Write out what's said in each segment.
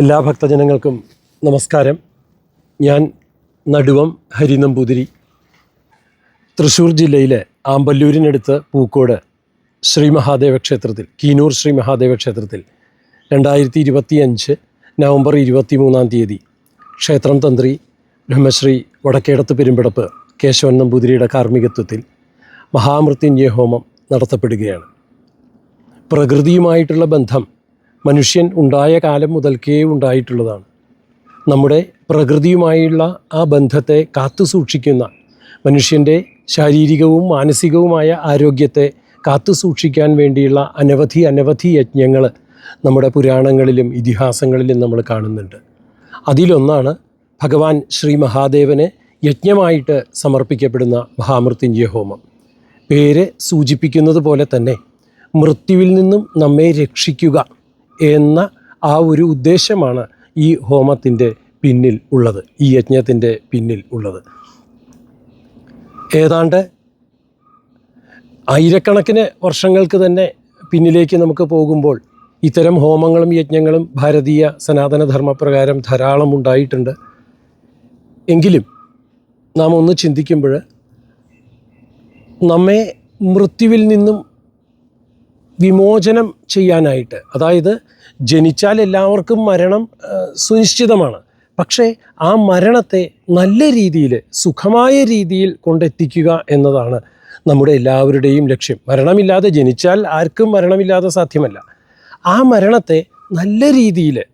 എല്ലാ ഭക്തജനങ്ങൾക്കും നമസ്കാരം. ഞാൻ നടുവം ഹരിനമ്പൂതിരി. തൃശ്ശൂർ ജില്ലയിലെ ആമ്പല്ലൂരിനടുത്ത് പൂക്കോട് ശ്രീ മഹാദേവ ക്ഷേത്രത്തിൽ കീനൂർ ശ്രീ മഹാദേവ ക്ഷേത്രത്തിൽ രണ്ടായിരത്തി ഇരുപത്തി അഞ്ച് നവംബർ ഇരുപത്തി മൂന്നാം തീയതി ക്ഷേത്രം തന്ത്രി ബ്രഹ്മശ്രീ വടക്കേടത്ത് പെരുമ്പടപ്പ് കേശവൻ നമ്പൂതിരിയുടെ കാർമ്മികത്വത്തിൽ മഹാമൃത്യുഞ്ജയ ഹോമം നടത്തപ്പെടുകയാണ്. പ്രകൃതിയുമായിട്ടുള്ള ബന്ധം മനുഷ്യൻ ഉണ്ടായ കാലം മുതൽക്കേ ഉണ്ടായിട്ടുള്ളതാണ്. നമ്മുടെ പ്രകൃതിയുമായുള്ള ആ ബന്ധത്തെ കാത്തു സൂക്ഷിക്കുന്ന മനുഷ്യന്റെ ശാരീരികവും മാനസികവുമായ ആരോഗ്യത്തെ കാത്തു സൂക്ഷിക്കാൻ വേണ്ടിയുള്ള അനവധി അനവധി യജ്ഞങ്ങൾ നമ്മുടെ പുരാണങ്ങളിലും ഇതിഹാസങ്ങളിലും നമ്മൾ കാണുന്നുണ്ട്. അതിലൊന്നാണ് ഭഗവാൻ ശ്രീ മഹാദേവന് യജ്ഞമായിട്ട് സമർപ്പിക്കപ്പെടുന്ന മഹാമൃത്യുഞ്ജയ ഹോമം. പേര് സൂചിപ്പിക്കുന്നത് പോലെ തന്നെ മൃത്യുവിൽ നിന്നും നമ്മെ രക്ഷിക്കുക. എന്ന ആ ഒരു ഉദ്ദേശമാണ് ഈ ഹോമത്തിന്റെ പിന്നിൽ ഉള്ളത് ഈ യജ്ഞത്തിന്റെ പിന്നിൽ ഉള്ളത്. ഏതാണ്ട് ആയിരക്കണക്കിന് വർഷങ്ങൾക്ക് തന്നെ പിന്നിലേക്ക് നമുക്ക് പോകുമ്പോൾ ഇത്തരം ഹോമങ്ങളും യജ്ഞങ്ങളും ഭാരതീയ സനാതനധർമ്മപ്രകാരം ധാരാളം ഉണ്ടായിട്ടുണ്ട്. എങ്കിലും നാം ഒന്ന് ചിന്തിക്കുമ്പോൾ നമ്മെ മൃത്യുവിൽ നിന്നും വിമോചനം ചെയ്യാനായിട്ട്. അതായത് ജനിച്ചാൽ എല്ലാവർക്കും മരണം സുനിശ്ചിതമാണ്. പക്ഷേ ആ മരണത്തെ നല്ല രീതിയിൽ സുഖമായ രീതിയിൽ കൊണ്ടെത്തിക്കുക എന്നതാണ് നമ്മുടെ എല്ലാവരുടെയും ലക്ഷ്യം. മരണമില്ലാതെ ജനിച്ചാൽ ആർക്കും മരണമില്ലാതെ സാധ്യമല്ല. ആ മരണത്തെ നല്ല രീതിയിൽ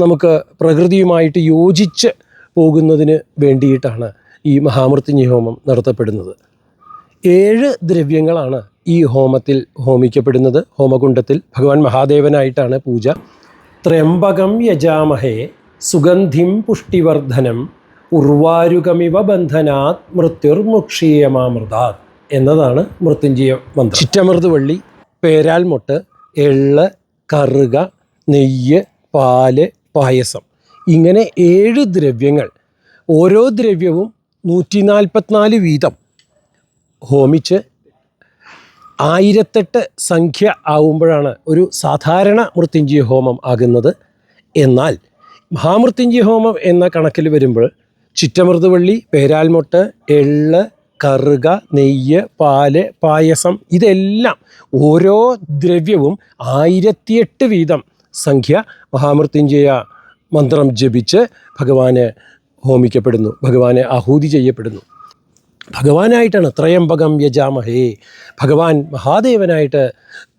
നമുക്ക് പ്രകൃതിയുമായിട്ട് യോജിച്ച് പോകുന്നതിന് വേണ്ടിയിട്ടാണ് ഈ മഹാമൃത്യുഞ്ഞ ഹോമം നടത്തപ്പെടുന്നത്. ഏഴ് ദ്രവ്യങ്ങളാണ് ഈ ഹോമത്തിൽ ഹോമിക്കപ്പെടുന്നത്. ഹോമകുണ്ടത്തിൽ ഭഗവാൻ മഹാദേവനായിട്ടാണ് പൂജ. ത്രയംബകം യജാമഹേ സുഗന്ധിം പുഷ്ടിവർദ്ധനം ഉർവാരുകമിവ ബന്ധനാത് മൃത്യുർമുക്ഷീയമാമൃതാത് എന്നതാണ് മൃത്യുഞ്ജയ മന്ത്രം. ചിറ്റമൃതുവള്ളി പേരാൽമുട്ട് എള്ള് കറുക നെയ്യ് പാൽ പായസം. ഇങ്ങനെ ഏഴ് ദ്രവ്യങ്ങൾ ഓരോ ദ്രവ്യവും നൂറ്റി നാൽപ്പത്തിനാല് വീതം ഹോമിച്ച് ആയിരത്തെട്ട് സംഖ്യ ആവുമ്പോഴാണ് ഒരു സാധാരണ മൃത്യുഞ്ജയ ഹോമം ആകുന്നത്. എന്നാൽ മഹാമൃത്യുഞ്ജയ ഹോമം എന്ന കണക്കിൽ വരുമ്പോൾ ചിറ്റമൃതുവള്ളി പേരാൽമുട്ട് എള്ള് കറുക നെയ്യ് പാൽ പായസം ഇതെല്ലാം ഓരോ ദ്രവ്യവും ആയിരത്തിയെട്ട് വീതം സംഖ്യ മഹാമൃത്യുഞ്ജയ മന്ത്രം ജപിച്ച് ഭഗവാന് ഹോമിക്കപ്പെടുന്നു ഭഗവാനെ ആഹൂതി ചെയ്യപ്പെടുന്നു. ഭഗവാനായിട്ടാണ് ത്രയംബകം യജാമഹേ. ഭഗവാൻ മഹാദേവനായിട്ട്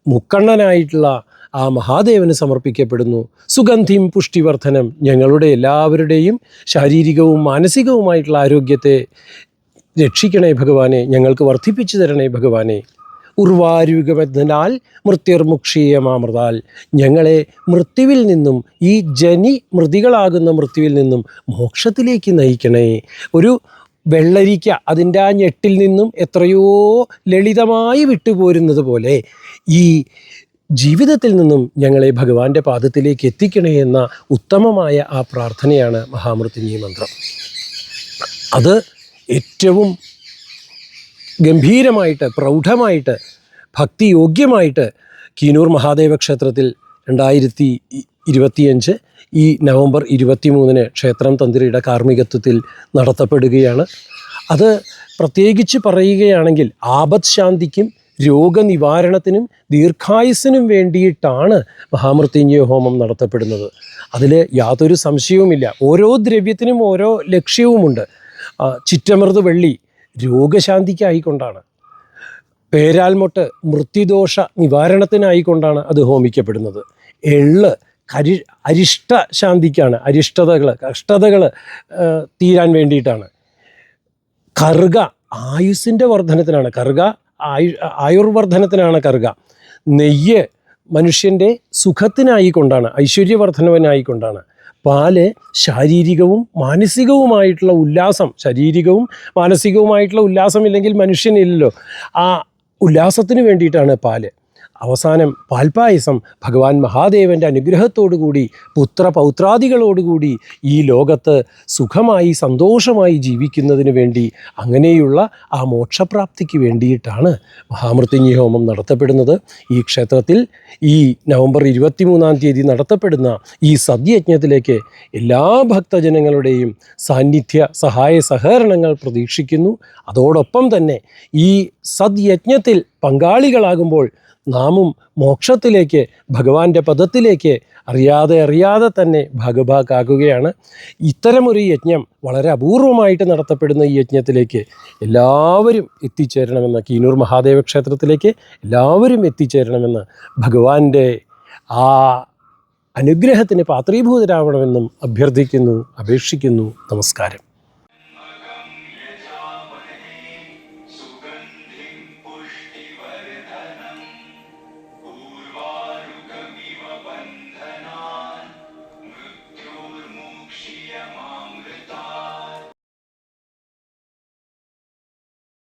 മുക്കണ്ണനായിട്ടുള്ള ആ മഹാദേവന് സമർപ്പിക്കപ്പെടുന്നു. സുഗന്ധിയും പുഷ്ടിവർദ്ധനം ഞങ്ങളുടെ എല്ലാവരുടെയും ശാരീരികവും മാനസികവുമായിട്ടുള്ള ആരോഗ്യത്തെ രക്ഷിക്കണേ ഭഗവാനെ ഞങ്ങൾക്ക് വർദ്ധിപ്പിച്ചു തരണേ ഭഗവാനെ. ഉർവാരുകമെന്നാൽ മൃത്യുർമുക്ഷീയമാമൃതാൽ. ഞങ്ങളെ മൃത്യുവിൽ നിന്നും ഈ ജനി മൃതികളാകുന്ന മൃത്യുവിൽ നിന്നും മോക്ഷത്തിലേക്ക് നയിക്കണേ. ഒരു വെള്ളരിക്ക അതിന്റെ ആ ഞെട്ടിൽ നിന്നും എത്രയോ ലളിതമായി വിട്ടുപോരുന്നത് പോലെ ഈ ജീവിതത്തിൽ നിന്നും ഞങ്ങളെ ഭഗവാന്റെ പാദത്തിലേക്ക് എത്തിക്കണേ എന്ന ഉത്തമമായ ആ പ്രാർത്ഥനയാണ് മഹാമൃത്യുഞ്ജയ മന്ത്രം. അത് ഏറ്റവും ഗംഭീരമായിട്ട് പ്രൗഢമായിട്ട് ഭക്തിയോഗ്യമായിട്ട് കീനൂർ മഹാദേവ ക്ഷേത്രത്തിൽ രണ്ടായിരത്തി ഇരുപത്തിയഞ്ച് ഈ നവംബർ ഇരുപത്തി മൂന്നിന് ക്ഷേത്രം തന്ത്രിയുടെ കാർമ്മികത്വത്തിൽ നടത്തപ്പെടുകയാണ്. അത് പ്രത്യേകിച്ച് പറയുകയാണെങ്കിൽ ആപത് ശാന്തിക്കും രോഗനിവാരണത്തിനും ദീർഘായുസിനും വേണ്ടിയിട്ടാണ് മഹാമൃത്യുഞ്ജയ ഹോമം നടത്തപ്പെടുന്നത്. അതിൽ യാതൊരു സംശയവുമില്ല. ഓരോ ദ്രവ്യത്തിനും ഓരോ ലക്ഷ്യവുമുണ്ട്. ചിറ്റമൃത് വെള്ളി രോഗശാന്തിക്കായിക്കൊണ്ടാണ്. പേരാൽമൊട്ട് മൃത്യുദോഷ നിവാരണത്തിനായിക്കൊണ്ടാണ് അത് ഹോമിക്കപ്പെടുന്നത്. എള്ള് കരി അരിഷ്ട ശാന്തിക്കാണ് അരിഷ്ടതകൾ കഷ്ടതകൾ തീരാൻ വേണ്ടിയിട്ടാണ്. കറുക ആയുസിന്റെ വർധനത്തിനാണ് കറുക ആയു ആയുർവർദ്ധനത്തിനാണ് കറുക. നെയ്യ് മനുഷ്യന്റെ സുഖത്തിനായിക്കൊണ്ടാണ് ഐശ്വര്യവർദ്ധനവനായിക്കൊണ്ടാണ്. പാൽ ശാരീരികവും മാനസികവുമായിട്ടുള്ള ഉല്ലാസം ശാരീരികവും മാനസികവുമായിട്ടുള്ള ഉല്ലാസം ഇല്ലെങ്കിൽ മനുഷ്യനില്ലല്ലോ. ആ ഉല്ലാസത്തിന് വേണ്ടിയിട്ടാണ് പാൽ. അവസാനം പാൽപ്പായസം ഭഗവാൻ മഹാദേവന്റെ അനുഗ്രഹത്തോടുകൂടി പുത്ര പൗത്രാദികളോടുകൂടി ഈ ലോകത്ത് സുഖമായി സന്തോഷമായി ജീവിക്കുന്നതിന് വേണ്ടി അങ്ങനെയുള്ള ആ മോക്ഷപ്രാപ്തിക്ക് വേണ്ടിയിട്ടാണ് മഹാമൃത്യുഞ്ജയ ഹോമം നടത്തപ്പെടുന്നത്. ഈ ക്ഷേത്രത്തിൽ ഈ നവംബർ ഇരുപത്തിമൂന്നാം തീയതി നടത്തപ്പെടുന്ന ഈ സദ്യയജ്ഞത്തിലേക്ക് എല്ലാ ഭക്തജനങ്ങളുടെയും സാന്നിധ്യ സഹായ സഹകരണങ്ങൾ പ്രതീക്ഷിക്കുന്നു. അതോടൊപ്പം തന്നെ ഈ സദ്യജ്ഞത്തിൽ പങ്കാളികളാകുമ്പോൾ നാമും മോക്ഷത്തിലേക്ക് ഭഗവാന്റെ പദത്തിലേക്ക് അറിയാതെ അറിയാതെ തന്നെ ഭാഗഭാക്കാക്കുകയാണ്. ഇത്തരമൊരു യജ്ഞം വളരെ അപൂർവമായിട്ട് നടത്തപ്പെടുന്ന ഈ യജ്ഞത്തിലേക്ക് എല്ലാവരും എത്തിച്ചേരണമെന്ന് കീനൂർ മഹാദേവ ക്ഷേത്രത്തിലേക്ക് എല്ലാവരും എത്തിച്ചേരണമെന്ന് ഭഗവാന്റെ ആ അനുഗ്രഹത്തിന് പാത്രീഭൂതരാവണമെന്നും അഭ്യർത്ഥിക്കുന്നു അപേക്ഷിക്കുന്നു. നമസ്കാരം.